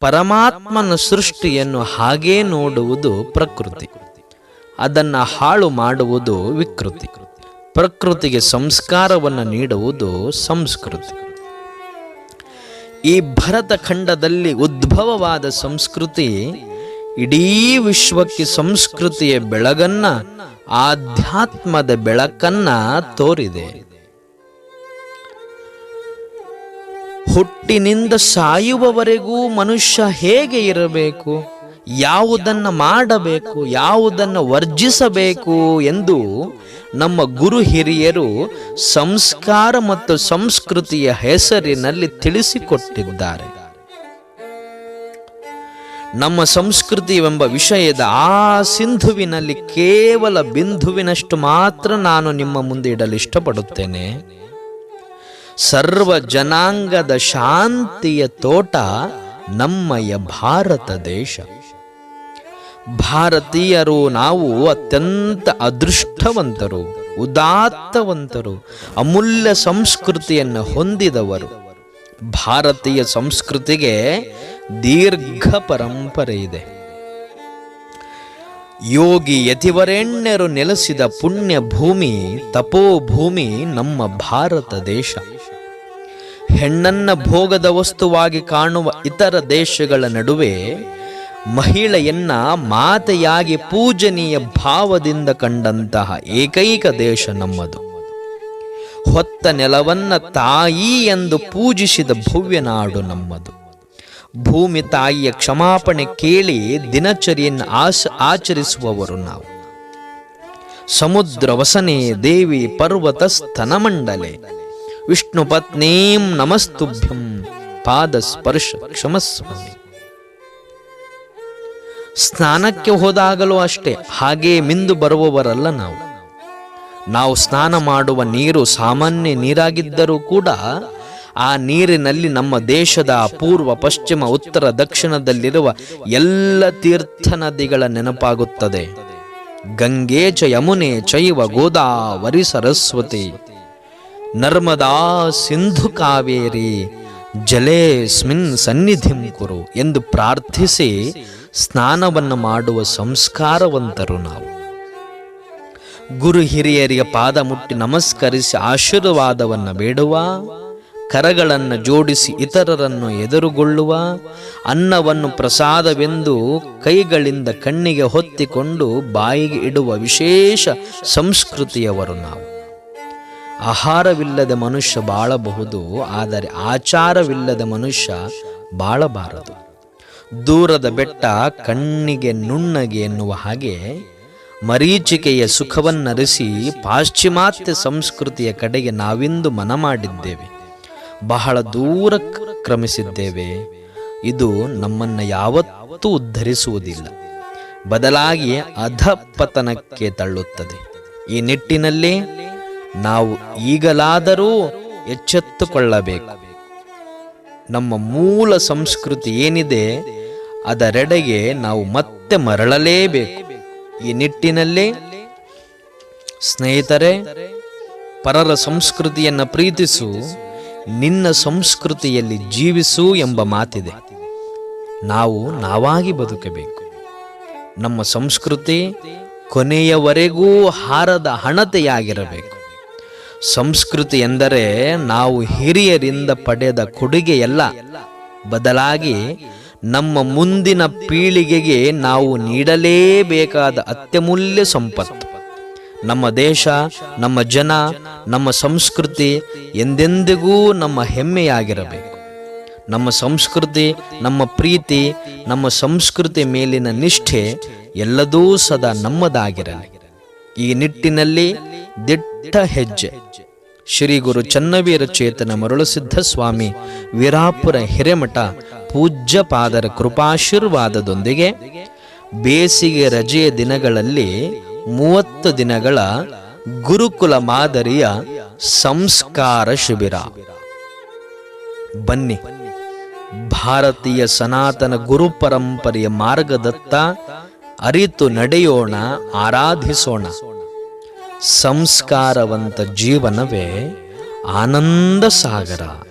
ಪರಮಾತ್ಮನ ಸೃಷ್ಟಿಯನ್ನು ಹಾಗೇ ನೋಡುವುದು ಪ್ರಕೃತಿ. ಅದನ್ನು ಹಾಳು ಮಾಡುವುದು ವಿಕೃತಿ. ಪ್ರಕೃತಿಗೆ ಸಂಸ್ಕಾರವನ್ನು ನೀಡುವುದು ಸಂಸ್ಕೃತಿ. ಈ ಭರತ ಖಂಡದಲ್ಲಿ ಉದ್ಭವವಾದ ಸಂಸ್ಕೃತಿ ಇಡೀ ವಿಶ್ವಕ್ಕೆ ಸಂಸ್ಕೃತಿಯ ಬೆಳಗನ್ನ, ಆಧ್ಯಾತ್ಮದ ಬೆಳಕನ್ನ ತೋರಿದೆ. ಹುಟ್ಟಿನಿಂದ ಸಾಯುವವರೆಗೂ ಮನುಷ್ಯ ಹೇಗೆ ಇರಬೇಕು, ಯಾವುದನ್ನು ಮಾಡಬೇಕು, ಯಾವುದನ್ನು ವರ್ಜಿಸಬೇಕು ಎಂದು ನಮ್ಮ ಗುರು ಹಿರಿಯರು ಸಂಸ್ಕಾರ ಮತ್ತು ಸಂಸ್ಕೃತಿಯ ಹೆಸರಿನಲ್ಲಿ ತಿಳಿಸಿಕೊಟ್ಟಿದ್ದಾರೆ. ನಮ್ಮ ಸಂಸ್ಕೃತಿ ಎಂಬ ವಿಷಯದ ಆ ಸಿಂಧುವಿನಲ್ಲಿ ಕೇವಲ ಬಿಂದುವಿನಷ್ಟು ಮಾತ್ರ ನಾನು ನಿಮ್ಮ ಮುಂದೆ ಇಡಲು ಇಷ್ಟಪಡುತ್ತೇನೆ. ಸರ್ವ ಜನಾಂಗದ ಶಾಂತಿಯ ತೋಟ ನಮ್ಮಯ ಭಾರತ ದೇಶ. ಭಾರತೀಯರು ನಾವು ಅತ್ಯಂತ ಅದೃಷ್ಟವಂತರು, ಉದಾತ್ತವಂತರು, ಅಮೂಲ್ಯ ಸಂಸ್ಕೃತಿಯನ್ನು ಹೊಂದಿದವರು. ಭಾರತೀಯ ಸಂಸ್ಕೃತಿಗೆ ದೀರ್ಘ ಪರಂಪರೆ ಇದೆ. ಯೋಗಿ ಯತಿವರೆಣ್ಯರು ನೆಲೆಸಿದ ಪುಣ್ಯ ಭೂಮಿ ತಪೋಭೂಮಿ ನಮ್ಮ ಭಾರತ ದೇಶ. ಹೆಣ್ಣನ್ನ ಭೋಗದ ವಸ್ತುವಾಗಿ ಕಾಣುವ ಇತರ ದೇಶಗಳ ನಡುವೆ ಮಹಿಳೆಯನ್ನ ಮಾತೆಯಾಗಿ ಪೂಜನೀಯ ಭಾವದಿಂದ ಕಂಡಂತಹ ಏಕೈಕ ದೇಶ ನಮ್ಮದು. ಹೊತ್ತ ನೆಲವನ್ನ ತಾಯಿ ಎಂದು ಪೂಜಿಸಿದ ಭವ್ಯ ನಾಡು ನಮ್ಮದು. ಭೂಮಿ ತಾಯಿಯ ಕ್ಷಮಾಪಣೆ ಕೇಳಿ ದಿನಚರಿಯನ್ನು ಆಸ ಆಚರಿಸುವವರು ನಾವು. ಸಮುದ್ರ ವಸನೆ ದೇವಿ ಪರ್ವತ ಸ್ತನಮಂಡಲೆ ವಿಷ್ಣು ಪತ್ನೀಂ ನಮಸ್ತುಭ್ಯಂ ಪಾದ ಸ್ಪರ್ಶ ಕ್ಷಮಸ್ವಾಮಿ ಸ್ನಾನಕ್ಕೆ ಹೋದಾಗಲೂ ಅಷ್ಟೇ, ಹಾಗೇ ಮಿಂದು ಬರುವವರಲ್ಲ ನಾವು. ನಾವು ಸ್ನಾನ ಮಾಡುವ ನೀರು ಸಾಮಾನ್ಯ ನೀರಾಗಿದ್ದರೂ ಕೂಡ, ಆ ನೀರಿನಲ್ಲಿ ನಮ್ಮ ದೇಶದ ಪೂರ್ವ ಪಶ್ಚಿಮ, ಉತ್ತರ, ದಕ್ಷಿಣದಲ್ಲಿರುವ ಎಲ್ಲ ತೀರ್ಥ ನದಿಗಳ ನೆನಪಾಗುತ್ತದೆ. ಗಂಗೆ ಚ ಯಮುನೆ ಚೈವ ಗೋದಾವರಿ ಸರಸ್ವತಿ. ನರ್ಮದಾ ಸಿಂಧು ಕಾವೇರಿ ಜಲೇಸ್ಮಿನ್ ಸನ್ನಿಧಿಂ ಕುರು ಎಂದು ಪ್ರಾರ್ಥಿಸಿ ಸ್ನಾನವನ್ನು ಮಾಡುವ ಸಂಸ್ಕಾರವಂತರು ನಾವು. ಗುರು ಹಿರಿಯರಿಗೆ ಪಾದ ಮುಟ್ಟಿ ನಮಸ್ಕರಿಸಿ ಆಶೀರ್ವಾದವನ್ನು ಬೇಡುವ, ಕರಗಳನ್ನು ಜೋಡಿಸಿ ಇತರರನ್ನು ಎದುರುಗೊಳ್ಳುವ, ಅನ್ನವನ್ನು ಪ್ರಸಾದವೆಂದು ಕೈಗಳಿಂದ ಕಣ್ಣಿಗೆ ಹೊತ್ತಿಕೊಂಡು ಬಾಯಿಗೆ ಇಡುವ ವಿಶೇಷ ಸಂಸ್ಕೃತಿಯವರು ನಾವು. ಆಹಾರವಿಲ್ಲದ ಮನುಷ್ಯ ಬಾಳಬಹುದು, ಆದರೆ ಆಚಾರವಿಲ್ಲದ ಮನುಷ್ಯ ಬಾಳಬಾರದು. ದೂರದ ಬೆಟ್ಟ ಕಣ್ಣಿಗೆ ನುಣ್ಣಗೆ ಎನ್ನುವ ಹಾಗೆ ಮರೀಚಿಕೆಯ ಸುಖವನ್ನರಿಸಿ ಪಾಶ್ಚಿಮಾತ್ಯ ಸಂಸ್ಕೃತಿಯ ಕಡೆಗೆ ನಾವಿಂದು ಮನ ಮಾಡಿದ್ದೇವೆ. ಬಹಳ ದೂರ ಕ್ರಮಿಸಿದ್ದೇವೆ. ಇದು ನಮ್ಮನ್ನು ಯಾವತ್ತೂ ಉದ್ಧರಿಸುವುದಿಲ್ಲ. ಬದಲಾಗಿ ಅಧಪತನಕ್ಕೆ ತಳ್ಳುತ್ತದೆ. ಈ ನಿಟ್ಟಿನಲ್ಲಿ ನಾವು ಈಗಲಾದರೂ ಎಚ್ಚೆತ್ತುಕೊಳ್ಳಬೇಕು. ನಮ್ಮ ಮೂಲ ಸಂಸ್ಕೃತಿ ಏನಿದೆ, ಅದರೆಡೆಗೆ ನಾವು ಮತ್ತೆ ಮರಳಲೇಬೇಕು. ಈ ನಿಟ್ಟಿನಲ್ಲಿ ಸ್ನೇಹಿತರೆ, ಪರರ ಸಂಸ್ಕೃತಿಯನ್ನು ಪ್ರೀತಿಸು, ನಿನ್ನ ಸಂಸ್ಕೃತಿಯಲ್ಲಿ ಜೀವಿಸು ಎಂಬ ಮಾತಿದೆ. ನಾವು ನಾವಾಗಿ ಬದುಕಬೇಕು. ನಮ್ಮ ಸಂಸ್ಕೃತಿ ಕೊನೆಯವರೆಗೂ ಹಾರದ ಹಣತೆಯಾಗಿರಬೇಕು. ಸಂಸ್ಕೃತಿ ಎಂದರೆ ನಾವು ಹಿರಿಯರಿಂದ ಪಡೆದ ಕೊಡುಗೆಯಲ್ಲ. ಬದಲಾಗಿ ನಮ್ಮ ಮುಂದಿನ ಪೀಳಿಗೆಗೆ ನಾವು ನೀಡಲೇಬೇಕಾದ ಅತ್ಯಮೂಲ್ಯ ಸಂಪತ್ತು. ನಮ್ಮ ದೇಶ, ನಮ್ಮ ಜನ, ನಮ್ಮ ಸಂಸ್ಕೃತಿ ಎಂದೆಂದಿಗೂ ನಮ್ಮ ಹೆಮ್ಮೆಯಾಗಿರಬೇಕು. ನಮ್ಮ ಸಂಸ್ಕೃತಿ, ನಮ್ಮ ಪ್ರೀತಿ, ನಮ್ಮ ಸಂಸ್ಕೃತಿ ಮೇಲಿನ ನಿಷ್ಠೆ ಎಲ್ಲದೂ ಸದಾ ನಮ್ಮದಾಗಿರಲಿ. ಈ ನಿಟ್ಟಿನಲ್ಲಿ ದಿಟ್ಟ ಹೆಜ್ಜೆ. ಶ್ರೀ ಗುರು ಚನ್ನವೀರ ಚೇತನ ಮರುಳಸಿದ್ಧ ಸ್ವಾಮಿ ವೀರಾಪುರ ಹಿರೇಮಠ ಪೂಜ್ಯ ಪಾದರ ಕೃಪಾಶೀರ್ವಾದದೊಂದಿಗೆ ಬೇಸಿಗೆ ರಜೆಯ ದಿನಗಳಲ್ಲಿ ಮೂವತ್ತು ದಿನಗಳ ಗುರುಕುಲ ಮಾದರಿಯ ಸಂಸ್ಕಾರ ಶಿಬಿರ. ಬನ್ನಿ. ಭಾರತೀಯ ಸನಾತನ ಗುರು ಪರಂಪರೆಯ ಮಾರ್ಗದತ್ತ ಅರಿತು ನಡೆಯೋಣ, ಆರಾಧಿಸೋಣ. ಸಂಸ್ಕಾರವಂತ ಜೀವನವೇ ಆನಂದ ಸಾಗರ.